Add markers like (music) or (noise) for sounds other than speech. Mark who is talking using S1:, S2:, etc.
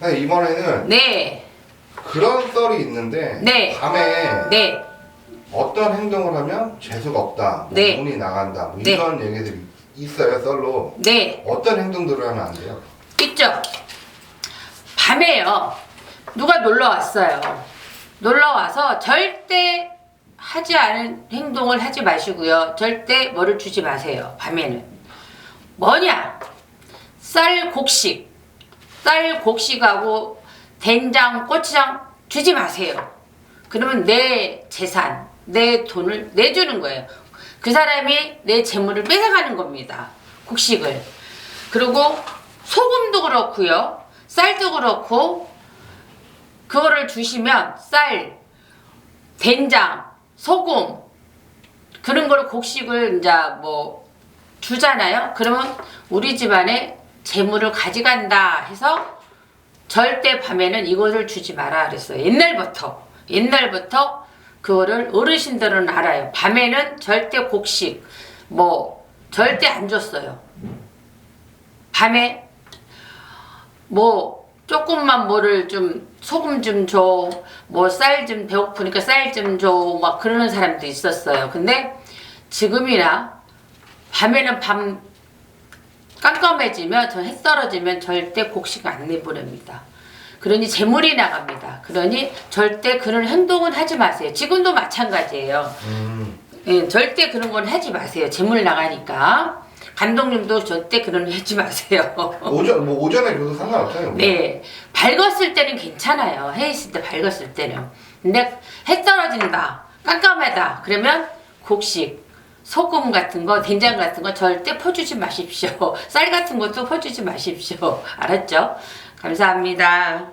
S1: 사실 이번에는
S2: 네,
S1: 그런 썰이 있는데
S2: 네.
S1: 밤에
S2: 네,
S1: 어떤 행동을 하면 재수가 없다, 뭐
S2: 네.
S1: 운이 나간다, 뭐
S2: 네.
S1: 이런 얘기들이 있어요 썰로.
S2: 네.
S1: 어떤 행동들을 하면 안 돼요?
S2: 있죠. 밤에요. 누가 놀러 왔어요. 놀러 와서 절대 하지 않은 행동을 하지 마시고요. 절대 뭐를 주지 마세요. 밤에는. 뭐냐? 쌀 곡식. 쌀 곡식하고 된장, 고추장 주지 마세요. 그러면 내 재산, 내 돈을 내주는 거예요. 그 사람이 내 재물을 뺏어가는 겁니다. 곡식을. 그리고 소금도 그렇고요. 쌀도 그렇고 그거를 주시면 쌀, 된장, 소금 그런 거를 곡식을 이제 뭐 주잖아요. 그러면 우리 집안에 재물을 가져간다 해서 절대 밤에는 이것을 주지 마라 그랬어요. 옛날부터 옛날부터 그거를 어르신들은 알아요. 밤에는 절대 곡식 뭐 절대 안 줬어요. 밤에 뭐 조금만 뭐를 좀 소금 좀 줘, 뭐 쌀 좀 배고프니까 쌀 좀 줘, 막 그러는 사람도 있었어요. 근데 지금이나 밤에는 밤 깜깜해지면 저해 떨어지면 절대 곡식 안 내보냅니다. 그러니 재물이 나갑니다. 그러니 절대 그런 행동은 하지 마세요. 지금도 마찬가지예요.
S1: 음,
S2: 예, 절대 그런 건 하지 마세요. 재물 나가니까. 감독님도 절대 그런 거 하지 마세요. (laughs)
S1: 오전 뭐 오전에 줘도 상관없잖아요.
S2: 네, 밝았을 때는 괜찮아요. 해 있을 때 밝았을 때는. 근데 해 떨어진다, 깜깜하다. 그러면 곡식, 소금 같은 거, 된장 같은 거 절대 퍼주지 마십시오. (laughs) 쌀 같은 것도 퍼주지 마십시오. 알았죠? 감사합니다.